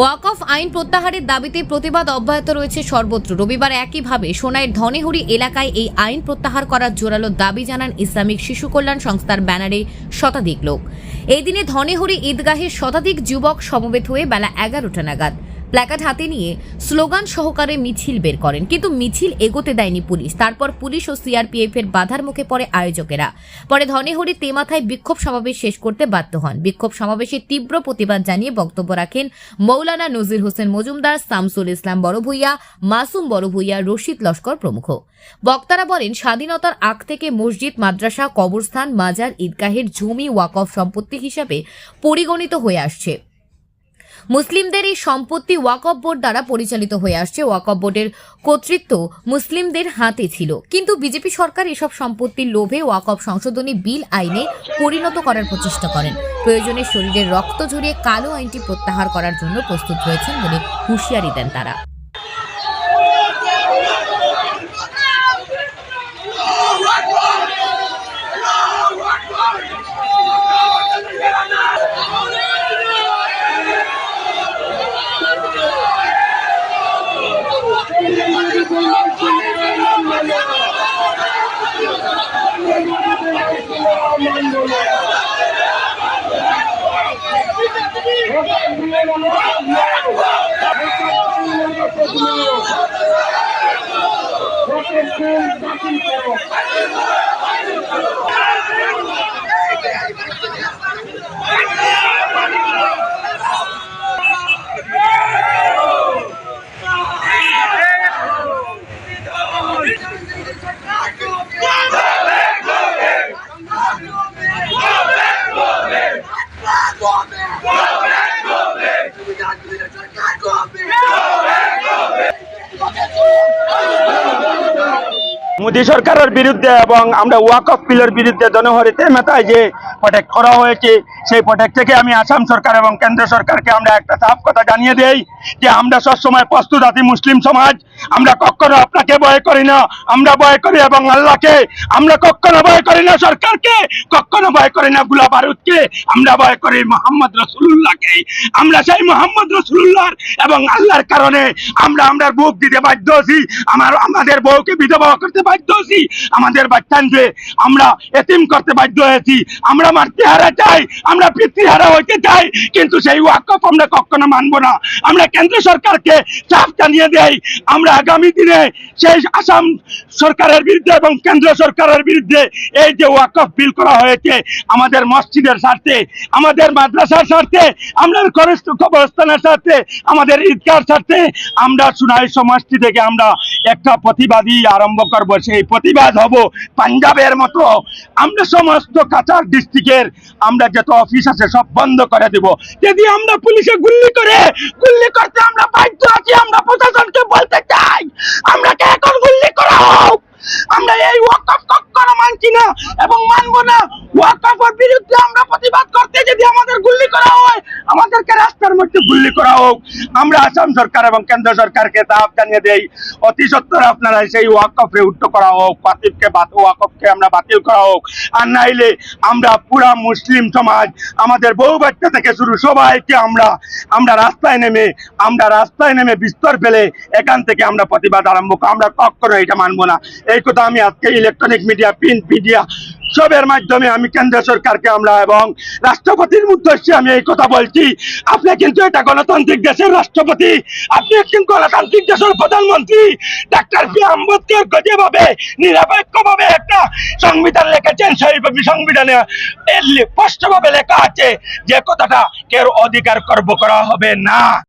ওয়াকফ আইন প্রত্যাহারের দাবিতে প্রতিবাদ অব্যাহত রয়েছে সর্বত্র। রবিবার একইভাবে সোনাইয়ের ধনেহরি এলাকায় এই আইন প্রত্যাহার করার জোরালো দাবি জানান ইসলামিক শিশু কল্যাণ সংস্থার ব্যানারে শতাধিক লোক। এই দিনে ধনেহরি ঈদগাহে শতাধিক যুবক সমবেত হয়ে বেলা এগারোটা নাগাদ প্ল্যাকার্ড হাতে নিয়ে স্লোগান সহকারে মিছিল বের করেন। কিন্তু মিছিল এগোতে দেয়নি পুলিশ। তারপর পুলিশ ও সিআরপিএফ এর বাধার মুখে পড়ে আয়োজকেরা। পরে ধনেহরি তেমাথায় বিক্ষোভ সমাবেশ শেষ করতে বাধ্য হন। বিক্ষোভ সমাবেশে তীব্র প্রতিবাদ জানিয়ে বক্তব্য রাখেন মৌলানা নজির হোসেন মজুমদার, শামসুল ইসলাম বড়ভূইয়া, মাসুম বড়ভূইয়া, রশিদ লস্কর প্রমুখ। বক্তারা বলেন, স্বাধীনতার আগ থেকে মসজিদ, মাদ্রাসা, কবরস্থান, মাজার, ঈদগাহের জমি ওয়াকফ সম্পত্তি হিসাবে পরিগণিত হয়ে আসছে। মুসলিমদের এই সম্পত্তি ওয়াকফ বোর্ড দ্বারা পরিচালিত হয়ে আসছে। ওয়াকফ বোর্ডের কর্তৃত্ব মুসলিমদের হাতে ছিল। কিন্তু বিজেপি সরকার এসব সম্পত্তির লোভে ওয়াকফ সংশোধনী বিল আইনে পরিণত করার প্রচেষ্টা করেন। প্রয়োজনে শরীরের রক্ত ঝরিয়ে কালো আইনটি প্রত্যাহার করার জন্য প্রস্তুত রয়েছেন বলে হুঁশিয়ারি দেন তারা। বাতিল করো মোদী সরকারের বিরুদ্ধে এবং আমরা ওয়াকফ বিলের বিরুদ্ধে জনহরিতে মেতায় যে প্রটেক্ট করা হয়েছে, সেই প্রটেক্ট থেকে আমি আসাম সরকার এবং কেন্দ্র সরকারকে আমরা একটা সাফ কথা জানিয়ে দেই যে আমরা সবসময় প্রস্তুত আছি মুসলিম সমাজ, আমরা কখনো আপনাকে ভয় করি না, আমরা ভয় করি এবং আল্লাহকে, আমরা কখনো ভয় করি না সরকারকে, কখনো ভয় করি না গুলা বারুদকে, আমরা ভয় করি মোহাম্মদ রসুল্লাহকে আমরা সেই মোহাম্মদ রসুল্লাহ এবং আল্লাহর কারণে আমরা আমরা বুক দিতে বাধ্য আছি, আমার, আমাদের বউকে বিধবা করতে বাধ্য আছি আমাদের বাচ্চানকে আমরা এতিম করতে বাধ্য হয়েছি। আমরা মাতৃহারা চাই, আমরা পিতৃহারা হইতে চাই, কিন্তু সেই আমরা কখনো মানবো না। আমরা কেন্দ্র সরকারকে চাপ জানিয়ে আমরা আগামী দিনে সেই আসাম সরকারের বিরুদ্ধে এবং কেন্দ্র সরকারের বিরুদ্ধে এই যে ওয়াকফ বিল করা হয়েছে, আমাদের মসজিদের স্বার্থে, আমাদের মাদ্রাসার স্বার্থে খরচ কবরস্থানের স্বার্থে, আমাদের ঈদগার স্বার্থে আমরা সুনাই সমষ্টি থেকে আমরা একটা প্রতিবাদী আরম্ভ করব। সেই প্রতিবাদ হব পাঞ্জাবের মতো। আমরা সমস্ত কাছার ডিস্ট্রিক্টের আমরা যত অফিস আছে সব বন্ধ করে দেব। যদি আমরা পুলিশে গুল্লি করে গুল্লি করতে আমরা বাধ্য আছি, আমরা প্রশাসনকে বলতে চাই, আমরা কে এখন গুল্লি করা হোক? আমরা এই ওয়াকফ কখনো মানছি না এবং মানবো না। ওয়াকফের বিরুদ্ধে আমরা প্রতিবাদ করতে যদি আমাদের গুল্লি করা হয় আমাদেরকে রাস্তার মধ্যে গুল্লি করা হোক। আমরা আসাম সরকার এবং কেন্দ্র সরকারকে তাপ জানিয়ে দেই, অতি সত্তর আপনারা সেই ওয়াকফে উঠ্ট করা হোক পাতিবকে ওয়াকফকে আমরা বাতিল করা হোক। আর নাইলে আমরা পুরা মুসলিম সমাজ, আমাদের বহু বাচ্চা থেকে শুরু সবাইকে আমরা আমরা রাস্তায় নেমে, আমরা রাস্তায় নেমে বিস্তর ফেলে এখান থেকে আমরা প্রতিবাদ আরম্ভ করব। আমরা কখনো এটা মানবো না। এই কথা আমি আজকে ইলেকট্রনিক মিডিয়া প্রিন্ট মিডিয়া সবের মাধ্যমে আমি কেন্দ্র সরকারকে আমরা এবং রাষ্ট্রপতির উদ্দেশ্যে আমি এই কথা বলছি। আপনি কিন্তু এটা গণতান্ত্রিক দেশের রাষ্ট্রপতি। আপনি একজন গণতান্ত্রিক দেশের প্রধানমন্ত্রী। ডাক্তার বি আম্বেদকর যেভাবে নিরপেক্ষভাবে একটা সংবিধান লিখেছেন, সেই সংবিধানে স্পষ্টভাবে লেখা আছে যে কথাটা কেউ অধিকার করব করা হবে না।